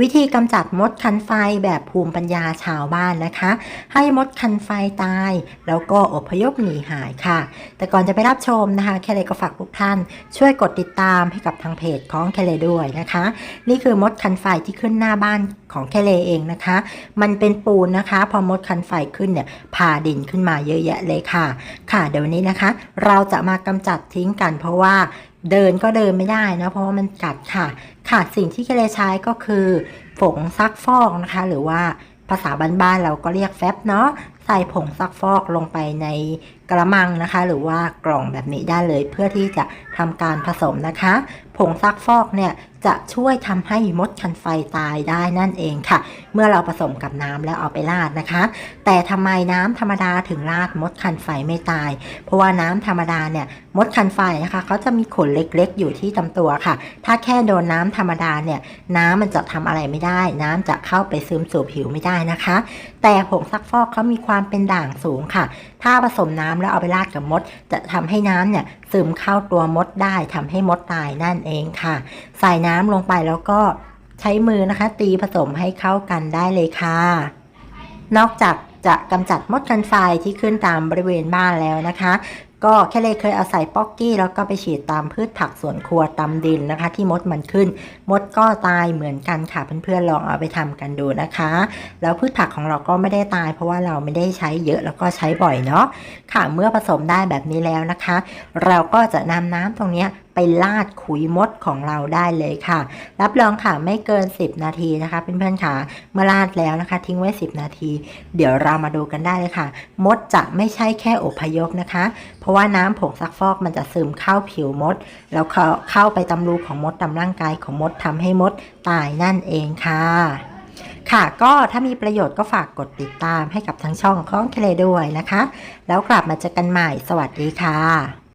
วิธีกำจัดมดคันไฟแบบภูมิปัญญาชาวบ้านนะคะ ให้มดคันไฟตาย แล้วก็อพยพหนีหายค่ะ แต่ก่อนจะไปรับชมนะคะแคเลก็ฝากทุกท่าน ช่วยกดติดตามให้กับทางเพจของแคเลด้วยนะคะ นี่คือมดคันไฟที่ขึ้นหน้าบ้านของแคเลเองนะคะ มันเป็นปูนนะคะ พอมดคันไฟขึ้นเนี่ยพาดินขึ้นมาเยอะแยะเลยค่ะ ค่ะเดี๋ยววันนี้นะคะ เราจะมากำจัดทิ้งกันเพราะว่า เดินก็เดินไม่ได้นะเพราะว่ามันกัดค่ะ ค่ะสิ่งที่เคเรใช้ก็คือ ผงซักฟอกนะคะ หรือว่าภาษาบ้านๆเราก็เรียกแฟบเนาะ ใส่ผงซักฟอกลงไปในกระมังนะคะ หรือว่ากล่องแบบนี้ได้เลย เพื่อที่จะทำการผสมนะคะ ผงซักฟอกเนี่ยจะช่วยทำให้มดคันไฟตายได้นั่นเองค่ะ เมื่อเราผสมกับน้ำแล้วเอาไปราดนะคะ แต่ทำไมน้ำธรรมดาถึงราดมดคันไฟไม่ตาย เพราะว่าน้ำธรรมดาเนี่ยมดคันไฟนะคะเขาจะมีขนเล็กๆ อยู่ที่ลำตัวค่ะ ถ้าแค่โดนน้ำธรรมดาเนี่ยน้ำมันจะทำอะไรไม่ได้ น้ำจะเข้าไปซึมสู่ผิวไม่ได้นะคะ แต่ผงซักฟอกเขามีความความเป็นด่างสูงค่ะ ถ้าผสมน้ำแล้วเอาไปราดกับมด จะทำให้น้ำเนี่ยซึมเข้าตัวมดได้ทำให้มดตายนั่นเองค่ะ ใส่น้ำลงไปแล้วก็ใช้มือนะคะ ตีผสมให้เข้ากันได้เลยค่ะ นอกจากจะกำจัดมดกันไฟที่ขึ้นตามบริเวณบ้านแล้วนะคะ ก็แค่เลยเคยเอาศัยป๊อกกี้ แล้วก็ไปฉีดตามพืชผักสวนครัวตามดินนะคะ ที่มดมันขึ้น มดก็ตายเหมือนกันค่ะเพื่อนๆลองเอาไปทำกันดูนะคะ แล้วพืชผักของเราก็ไม่ได้ตาย เพราะว่าเราไม่ได้ใช้เยอะแล้วก็ใช้บ่อยเนาะค่ะเมื่อผสมได้แบบนี้แล้วนะคะ เราก็จะนำน้ำตรงนี้ไปลาดขุยมดของเราได้เลยค่ะ รับรองค่ะไม่เกิน 10 นาทีนะคะเพื่อนๆค่ะเมื่อลาดแล้วนะคะ ทิ้งไว้ 10 นาที เดี๋ยวเรามาดูกันได้เลยค่ะ มดจะไม่ใช่แค่อพยพนะคะ เพราะว่าน้ำผงซักฟอกมันจะซึมเข้าผิวมด แล้วเข้าขาไปตำรูของมดตามร่างกายของมดทำให้มดตายนั่นเองค่ะค่ะก็ถ้ามีประโยชน์ก็ฝากกดติดตามให้กับทางช่องของเคเลด้วยนะคะ แล้วกลับมาเจอกันใหม่สวัสดีค่ะ